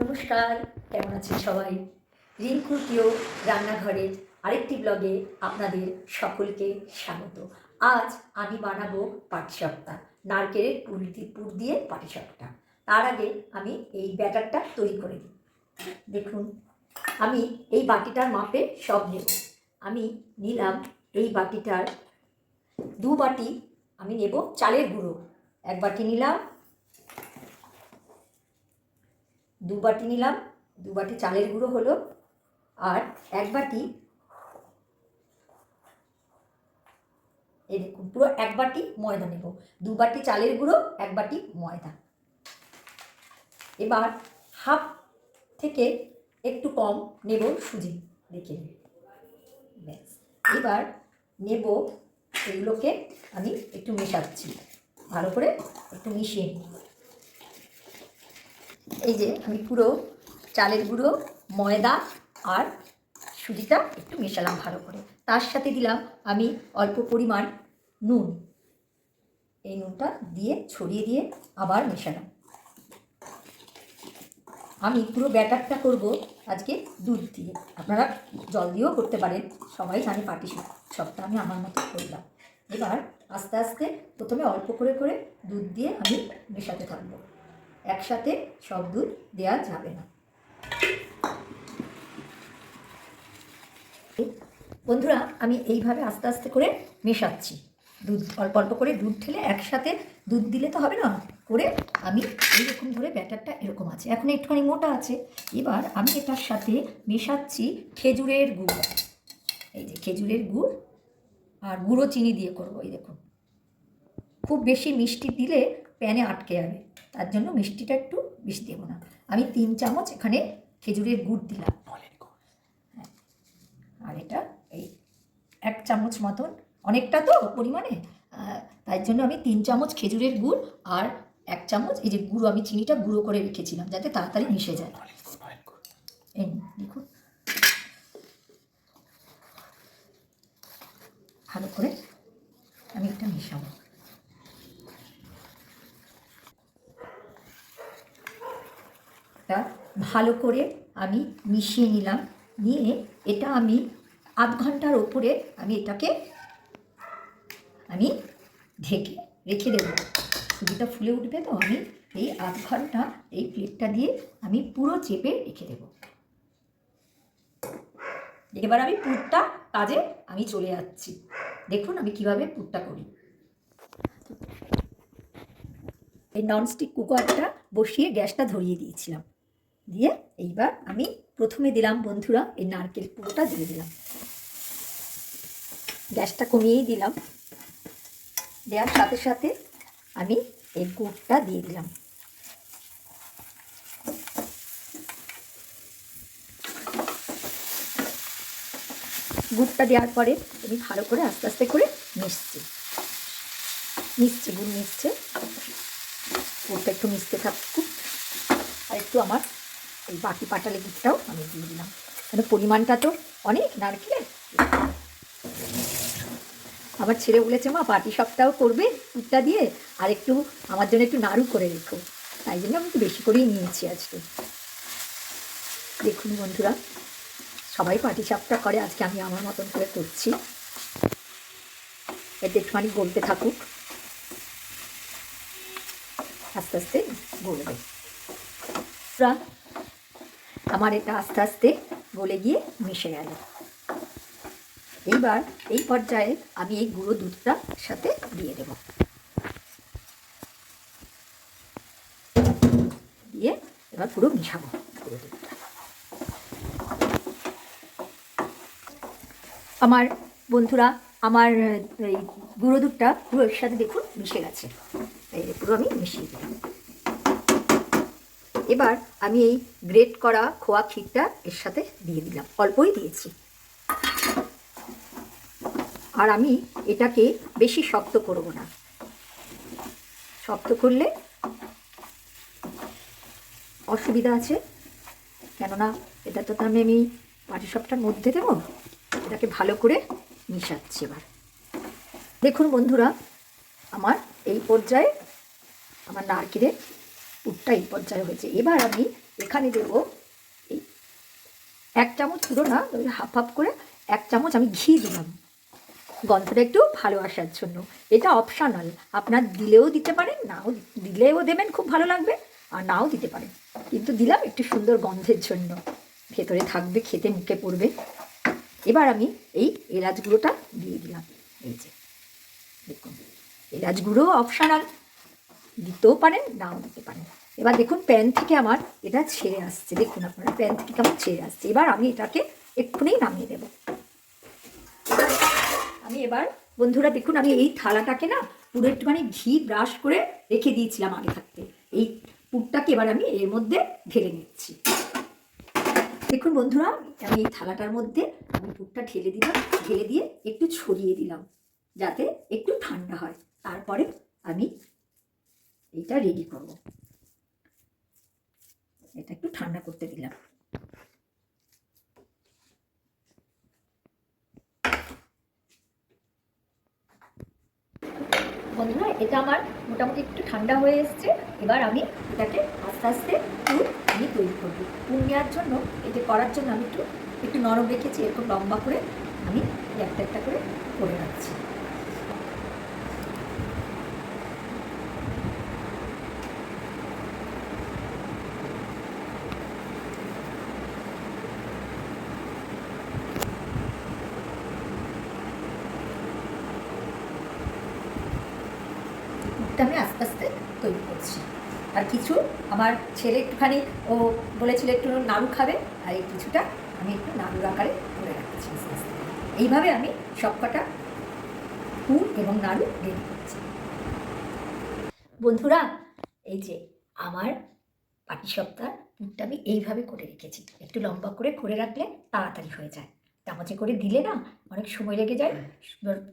নমস্কার, কেমন আছেন সবাই? রিঙ্কুর প্রিয় রান্নাঘরের আরেকটি ব্লগে আপনাদের সকলকে স্বাগত। আজ আমি বানাবো পাটিসাপটা, নারকেলের পুর দিয়ে পুর দিয়ে পাটিসাপটা। তার আগে আমি এই ব্যাটারটা তৈরি করে দিই। দেখুন, আমি এই বাটিটার মাপে সব নেব। আমি নিলাম এই বাটিটার দু বাটি, আমি নেব চালের গুঁড়ো। এক বাটি নিলাম দু বাটি নিলাম, দু বাটি চালের গুঁড়ো হলো, আর এক বাটি দেখুন পুরো এক বাটি ময়দা নেব। দু বাটি চালের গুঁড়ো, এক বাটি ময়দা। এবার হাফ থেকে একটু কম নেব সুজি দেখে। ব্যাস, এবার নেব এগুলোকে আমি একটু মেশাচ্ছি। ভালো করে একটু মিশিয়ে নিই। এই যে আমি পুরো চালের গুঁড়ো, ময়দা আর সুজিটা একটু মেশালাম ভালো করে। তার সাথে দিলাম আমি অল্প পরিমাণ নুন। এই নুনটা দিয়ে ছড়িয়ে দিয়ে আবার মেশালাম। আমি পুরো ব্যাটারটা করব আজকে দুধ দিয়ে। আপনারা জল দিয়েও করতে পারেন, সবাই জানে পাটি সবটা আমি আমার মতো করলাম। এবার আস্তে আস্তে প্রথমে অল্প করে করে দুধ দিয়ে আমি মেশাতে থাকব। একসাথে সব দুধ দেওয়া যাবে না। বন্ধুরা, আমি এইভাবে আস্তে আস্তে করে মেশাচ্ছি। দুধ, অল্প অল্প করে দুধ ঢেলে একসাথে দুধ দিলে তো হবে না? করে আমি এইরকম ধরে ব্যাটারটা এরকম আছে। এখন একটুখানি মোটা আছে। এবার আমি এটার সাথে মেশাচ্ছি খেজুরের গুড়। এই যে খেজুরের গুড় আর গুঁড়ো চিনি দিয়ে করব, এই দেখুন। খুব বেশি মিষ্টি দিলে প্যানে আটকে যাবে তার জন্য মিষ্টিটা একটু বেশি দেবো না। আমি তিন চামচ এখানে খেজুরের গুড় দিলাম। হ্যাঁ। আর এটা এই এক চামচ মতন। অনেকটা তো পরিমাণে। তাই জন্য আমি তিন চামচ খেজুরের গুড় আর এক চামচ এই যে গুঁড়ো আমি চিনিটা গুঁড়ো করে রেখেছিলাম যাতে তাড়াতাড়ি মিশে যায়। এই দেখুন। ভালো করে আমি এটা মেশাবো। এটা ভালো করে আমি মিশিয়ে নিলাম। নিয়ে এটা আমি আধ ঘণ্টার ওপরে আমি এটাকে আমি ঢেকে, রেখে দেবো। সুজিটা ফুলে উঠবে তো, আমি এই আধ ঘণ্টা এই প্লেটটা দিয়ে আমি পুরো চেপে রেখে দেবো। এবার আমি পুরটা কাজে আমি চলে যাচ্ছি। দেখুন আমি কীভাবে পুরটা করি। এই ননস্টিক কুকারটা বসিয়ে গ্যাসটা ধরিয়ে দিয়েছিলাম। দিয়ে এইবার আমি প্রথমে দিলাম বন্ধুরা, এই নারকেল পুরোটা দিয়ে দিলাম। গ্যাসটা কমিয়েই দিলাম। দেওয়ার সাথে সাথে আমি এই গুড়টা দিয়ে দিলাম। গুড়টা দেওয়ার পরে আমি ভালো করে আস্তে আস্তে করে মিশছি। মিশছে, গুড় মিশছে। গুড়টা একটু মিশতে থাকুক। আর একটু আমার এই বাকি পাটালি গুড়টাও আমি দিয়ে দিলাম। মানে পরিমাণটা তো অনেক নারকেলের। আমার ছেলে বলেছে, মা পাটি সপ্তাহ করবে দুধটা দিয়ে আর একটু আমার জন্য একটু নাড়ু করে রেখো। তাই জন্য আমি একটু বেশি করেই নিয়েছি আজকে। দেখুন বন্ধুরা, সবাই পাটি সাপটা করে, আজকে আমি আমার মতন করে করছি। এতে একটুখানি গলতে থাকুক। আস্তে আস্তে গলবে। আমার এটা আস্তে আস্তে গলে গিয়ে মিশে গেল। এইবার এই পর্যায়ে আমি এই গুঁড়ো দুধটা সাথে দিয়ে দেব। দিয়ে এবার পুরো মিশাবো গুঁড়ো দুধটা। আমার বন্ধুরা, আমার, এই গুঁড়ো দুধটা পুরো সাথে দেখুন মিশে গেছে। পুরো আমি মিশিয়ে দিলাম। এবার আমি এই গ্রেট করা খোয়া ক্ষীরটা এর সাথে দিয়ে দিলাম। অল্পই দিয়েছি। আর আমি এটাকে বেশি শক্ত করব না। শক্ত করলে অসুবিধা আছে। কেননা এটা তো আমি আমি পাটিসাপটার মধ্যে দেবো। এটাকে ভালো করে মিশাচ্ছি এবার। দেখুন বন্ধুরা, আমার এই পর্যায়ে আমার নারকেলের পুরটা এই পর্যায়ে হয়েছে। এবার আমি এখানে দেবো এই এক চামচ পুরো না হাফ হাফ করে এক চামচ আমি ঘি দিলাম। গন্ধটা একটু ভালো আসার জন্য। এটা অপশনাল আপনার দিলেও দিতে পারেন, নাও দিলেও দেবেন, খুব ভালো লাগবে, আর নাও দিতে পারেন। কিন্তু দিলাম একটু সুন্দর গন্ধের জন্য। ভেতরে থাকবে, খেতে মুখে পড়বে। এবার আমি এই এলাচ গুঁড়োটা দিয়ে দিলাম। এই যে, দেখুন, এলাচ অপশনাল দিতেও পারেন, নাও দিতে পারেন। এবার দেখুন প্যান থেকে আমার এটা ছেড়ে আসছে। দেখুন আপনারা প্যান থেকে কেমন ছেড়ে আসছে। এবার আমি এটাকে এক্ষুনি নামিয়ে দেবো। আমি এবার, বন্ধুরা, দেখুন, আমি এই থালাটাকে না পুরো একটুখানি ঘি ব্রাশ করে রেখে দিয়েছিলাম আগে থাকতে। এই পুরটাকে এবার আমি এর মধ্যে ঢেলে নিচ্ছি। দেখুন, বন্ধুরা, আমি এই থালাটার মধ্যে আমি পুরটা ঢেলে দিলাম, ঢেলে দিয়ে একটু ছড়িয়ে দিলাম, যাতে একটু ঠান্ডা হয়। তারপরে আমি এটা রেডি করব। এটা একটু ঠান্ডা করতে দিলাম। বন্ধুরা, এটা আমার মোটামুটি একটু ঠান্ডা হয়ে এসছে। এবার আমি এটাকে আস্তে আস্তে পুর আমি তৈরি করব। পুর নেওয়ার জন্য এটা করার জন্য আমি একটু একটু নরম রেখেছি, এরকম লম্বা করে আমি একটা একটা করে করে রাখছি। পুরটা আমি আস্তে আস্তে তৈরি করছি। আর কিছু আমার ছেলে একটুখানি ও বলেছিল একটু নাড়ু খাবে আর এই কিছুটা আমি একটু নাড়ুর আকারে করে রাখছি আস্তে আস্তে। এইভাবে আমি সবকটা পুর এবং নাড়ু রেডি করছি। বন্ধুরা এই যে আমার পাটি সপ্তাহ পুরটা আমি এইভাবে করে রেখেছি। একটু লম্বা করে করে রাখলে তাড়াতাড়ি হয়ে যায়। চামচে করে দিলে না অনেক সময় লেগে যায়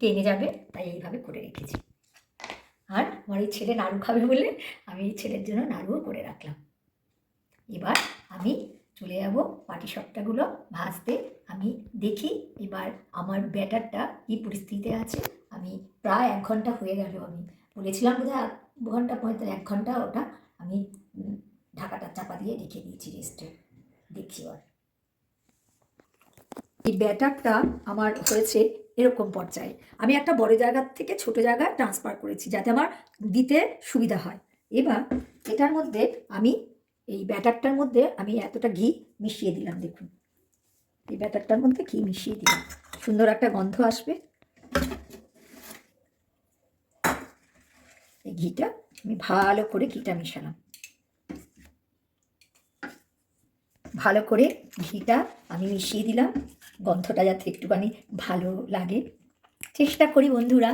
টেনে যাবে তাই এইভাবে করে রেখেছি। আর আমার এই ছেলে নাড়ু খাবে বলে আমি এই ছেলের জন্য নাড়ুও করে রাখলাম। এবার আমি চলে যাব পাটি সপ্তাহগুলো ভাজতে। আমি দেখি এবার আমার ব্যাটারটা কী পরিস্থিতিতে আছে। আমি প্রায় এক ঘণ্টা হয়ে গেল আমি। বলেছিলাম বোধ হয় ঘণ্টা পঁয়তাল্লিশ এক ঘণ্টা ওটা আমি ঢাকাটা চাপা দিয়ে রেখে দিয়েছি রেস্টে দেখছি এবার। এই ব্যাটারটা আমার হয়েছে এরকম পর্যায়ে। আমি একটা বড় জায়গার থেকে ছোট জায়গায় ট্রান্সফার করেছি যাতে আমার দিতে সুবিধা হয়। এবার এটার মধ্যে আমি, এই ব্যাটারটার মধ্যে আমি এতটা ঘি মিশিয়ে দিলাম, দেখুন। এই ব্যাটারটার মধ্যে ঘি মিশিয়ে দিলাম। সুন্দর একটা গন্ধ আসবে। এই ঘিটা আমি ভালো করে ঘিটা মিশালাম। ভালো করে ঘিটা আমি মিশিয়ে দিলাম। গন্ধটা যাতে একটুখানি ভালো লাগে। চেষ্টা করি বন্ধুরা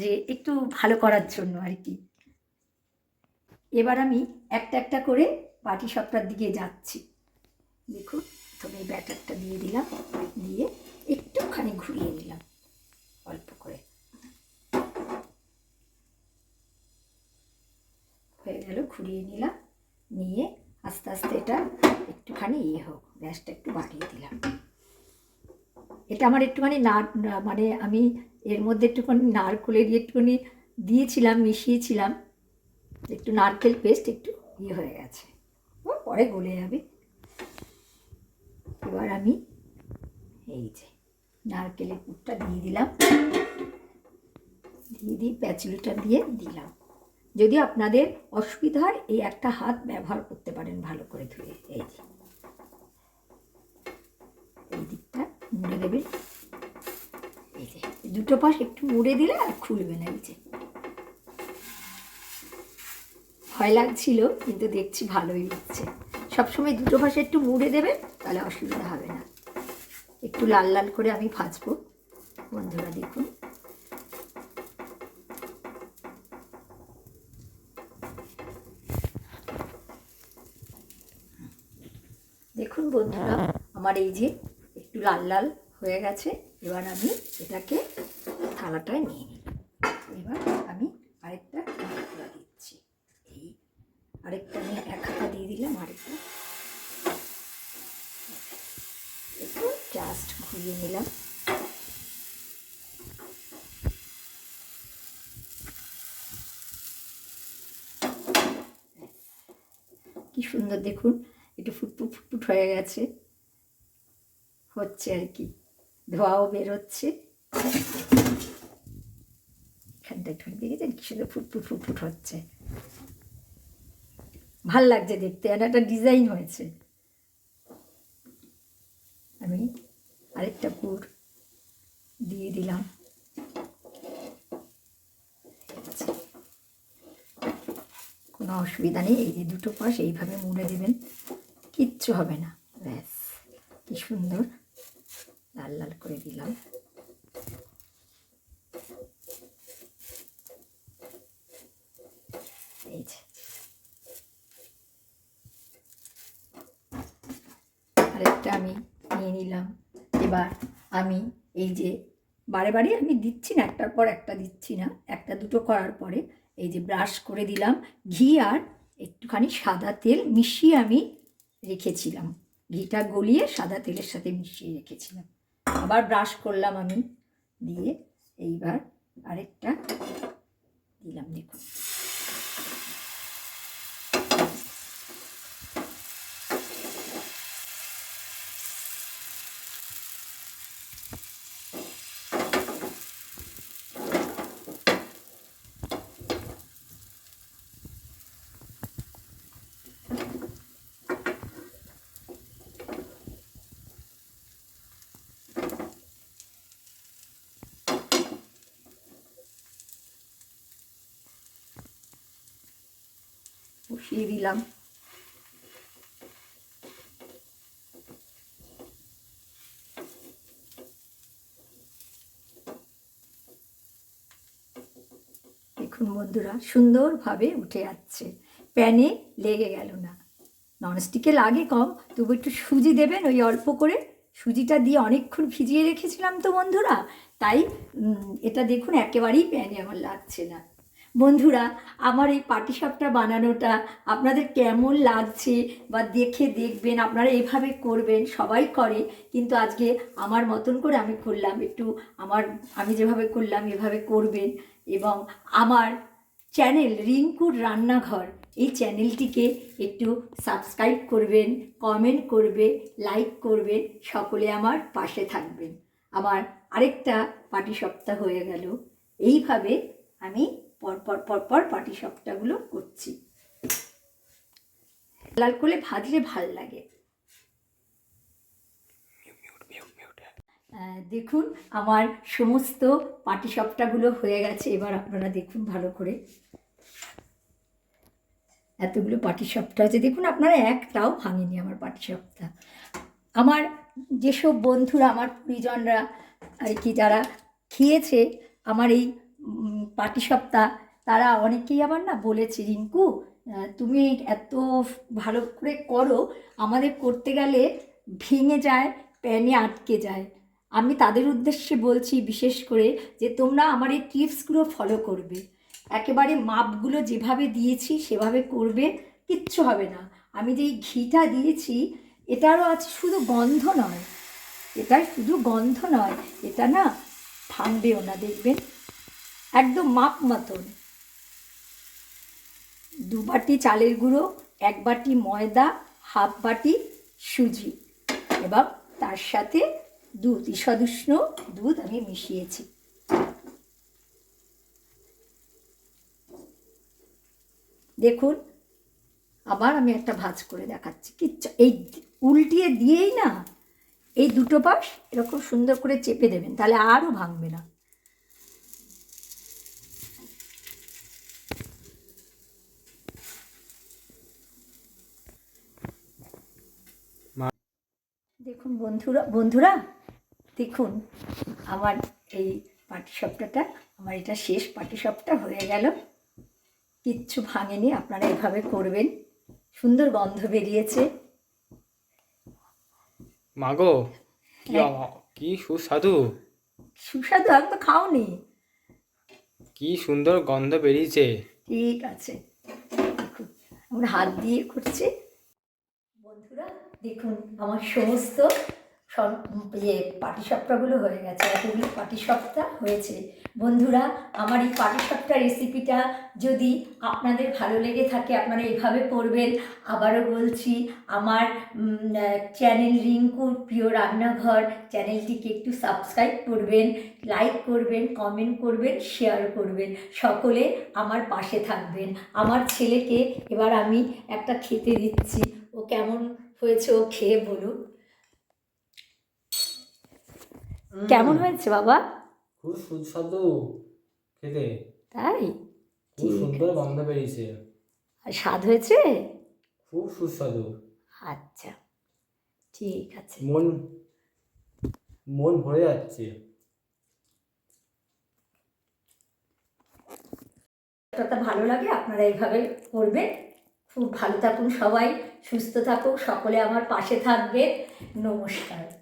যে একটু ভালো করার জন্য আর কি। এবার আমি একটা একটা করে বাটি সবটার দিকে যাচ্ছি। দেখুন, প্রথমে ব্যাটারটা দিয়ে দিলাম, দিয়ে একটুখানি ঘুরিয়ে নিলাম, অল্প করে। হয়ে গেল, ঘুরিয়ে নিলাম, নিয়ে আস্তে আস্তে এটা একটুখানি ইয়ে হোক, গ্যাসটা একটু বাড়িয়ে দিলাম। এটা আমার একটুখানি নার, না- মানে আমি এর মধ্যে একটুখানি নারকোলের একটুখানি দিয়েছিলাম, মিশিয়েছিলাম। একটু নারকেল পেস্ট একটু ইয়ে হয়ে গেছে। ও পরে গলে যাবে। এবার আমি এই যে নারকেলের পুরটা দিয়ে দিলাম। দিয়ে দিয়ে প্যাচুলিটা দিয়ে দিলাম। যদি আপনাদের অসুবিধা হয় এই একটা হাত ব্যবহার করতে পারেন ভালো করে ধুয়ে। এই যে এই দিকটা দেবেন এই যে। দুটো পাশ একটু মুড়ে দিলে আর খুলবে না এই যে। ভয় লাগছিল কিন্তু দেখছি ভালোই হচ্ছে সবসময় দুটো পাশে একটু মুড়ে দেবেন তাহলে অসুবিধা হবে না। একটু লাল লাল করে আমি ভাজবো। বন্ধুরা দেখুন। দেখুন বন্ধুরা আমার এই যে একটু লাল লাল হয়ে গেছে। এবার আমি এটাকে থালাটায় নিয়ে নিই এবার আমি আরেকটা নাড়াচাড়া দিচ্ছি। এই আরেকটা আমি এক হাতা দিয়ে দিলাম আরেকটা। একটু জাস্ট ঘুরিয়ে নিলাম। কি সুন্দর দেখুন, একটু ফুটফুট ফুটফুট হয়ে গেছে। হচ্ছে আর কি। ধোয়াও বেরোচ্ছে। এখানটা একটু দেখেছেন কি সুন্দর ফুটফুট ফুটফুট হচ্ছে। ভালো লাগছে দেখতে, আর একটা ডিজাইন হয়েছে। আমি আরেকটা পুর দিয়ে দিলাম। কোনো অসুবিধা নেই, এই যে দুটো পাশ, এইভাবে মুড়ে দেবেন, কিচ্ছু হবে না। ব্যাস, কি সুন্দর। লাল লাল করে দিলাম। আরেকটা আমি নিয়ে নিলাম। এবার আমি এই যে বারে বারে আমি দিচ্ছি না, একটার পর একটা দিচ্ছি না, একটা দুটো করার পরে এই যে ব্রাশ করে দিলাম। ঘি আর একটুখানি সাদা তেল মিশিয়ে আমি রেখেছিলাম। ঘিটা গলিয়ে সাদা তেলের সাথে মিশিয়ে রেখেছিলাম। আবার ব্রাশ করলাম আমি। দিয়ে এইবার আরেকটা দিলাম দেখুন। বসিয়ে দিলাম। দেখুন বন্ধুরা, সুন্দরভাবে উঠে যাচ্ছে। প্যানে লেগে গেল না। ননস্টিকে লাগে কম, তবু একটু সুজি দেবেন ওই অল্প করে। সুজিটা দিয়ে অনেকক্ষণ ভিজিয়ে রেখেছিলাম তো বন্ধুরা, তাই এটা দেখুন একেবারেই প্যানে আমার লাগছে না। বন্ধুরা, আমার এই পাটিসাপটা বানানোটা আপনাদের কেমন লাগছে বা দেখে দেখবেন, আপনারা এভাবে করবেন, সবাই করে। কিন্তু আজকে আমার মতন করে আমি করলাম, একটু আমার, আমি যেভাবে করলাম, এভাবে করবেন। এবং আমার চ্যানেল রিঙ্কুর রান্নাঘর, এই চ্যানেলটিকে একটু সাবস্ক্রাইব করবেন, কমেন্ট করবে লাইক করবেন, সকলে আমার পাশে থাকবেন। আমার আরেকটা পাটি সপ্তাহ হয়ে গেল। এইভাবে আমি পরপর পরপর পাটি সপ্তাহগুলো করছি। লাল করলে ভাজলে ভালো লাগে। দেখুন আমার সমস্ত পাটি পাটিসাপটাগুলো হয়ে গেছে। এবার আপনারা দেখুন ভালো করে। এতগুলো পাটি পাটিসাপটা আছে দেখুন আপনারা একটাও ভাঙেনি আমার পাটিসাপটা আমার যেসব বন্ধুরা, আমার পরিজনরা আর কি যারা খেয়েছে, আমার এই উম, পাটিসাপটা তারা অনেকেই আবার না বলেছে রিঙ্কু তুমি এত ভালো করে করো আমাদের করতে গেলে ভেঙে যায় প্যানে আটকে যায়। আমি তাদের উদ্দেশ্যে বলছি বিশেষ করে যে তোমরা আমার এই টিপসগুলো ফলো করবে। একেবারে মাপগুলো যেভাবে দিয়েছি সেভাবে করবে কিচ্ছু হবে না। আমি যে এই ঘিটা দিয়েছি এটারও আছে শুধু গন্ধ নয়। এটা শুধু গন্ধ নয় এটা না ভাঙবেও না দেখবেন? একদম মাপ মতন। দু বাটি চালের গুঁড়ো, এক বাটি ময়দা, হাফ বাটি সুজি এবং তার সাথে দুধ, ঈষদুষ্ণ দুধ আমি মিশিয়েছি। দেখুন, আবার আমি একটা ভাজ করে দেখাচ্ছি। কিচ্ছু, এই উল্টিয়ে দিয়েই না, এই দুটো পাশ এরকম সুন্দর করে চেপে দেবেন, তাহলে আরও ভাঙবে না। দেখুন বন্ধুরা বন্ধুরা দেখুন আমার এই পাটিসাপটাটা আমার এটা শেষ পাটিসাপটা হয়ে গেল। কিচ্ছু ভাঙেনি আপনারা এভাবে করবেন। সুন্দর গন্ধ বেরিয়েছে। মাগো কি হ্যাঁ। কি সুস্বাদু। সুস্বাদু আমি তো খাওনি। কি সুন্দর গন্ধ বেরিয়েছে। ঠিক আছে দেখুন আমরা হাত দিয়ে করছি। দেখুন, আমার সমস্ত সব ইয়ে পাটিসাপটাগুলো হয়ে গেছে এতগুলো পাটিসাপটা হয়েছে। বন্ধুরা, আমার এই পাটিসাপটা রেসিপিটা যদি আপনাদের ভালো লেগে থাকে, আপনারা এভাবে করবেন। আবারও বলছি, আমার চ্যানেল রিঙ্কুর প্রিয় রান্নাঘর চ্যানেলটিকে একটু সাবস্ক্রাইব করবেন লাইক করবেন কমেন্ট করবেন শেয়ার করবেন। সকলে আমার পাশে থাকবেন। আমার ছেলেকে এবার আমি একটা খেতে দিচ্ছি। ও কেমন হয়েছে ও খেয়ে বলুক। কেমন হয়েছে বাবা? খুব সুস্বাদু খেতে। তাই? খুব সুন্দর গন্ধ বেরিয়েছে। আর স্বাদ হয়েছে? খুব সুস্বাদু। আচ্ছা ঠিক আছে। মন মন ভরে যাচ্ছে। ভালো লাগে আপনারা এইভাবে করবেন। খুব ভালো থাকুন সবাই সুস্থ থাকুক সকলে আমার পাশে থাকবে নমস্কার।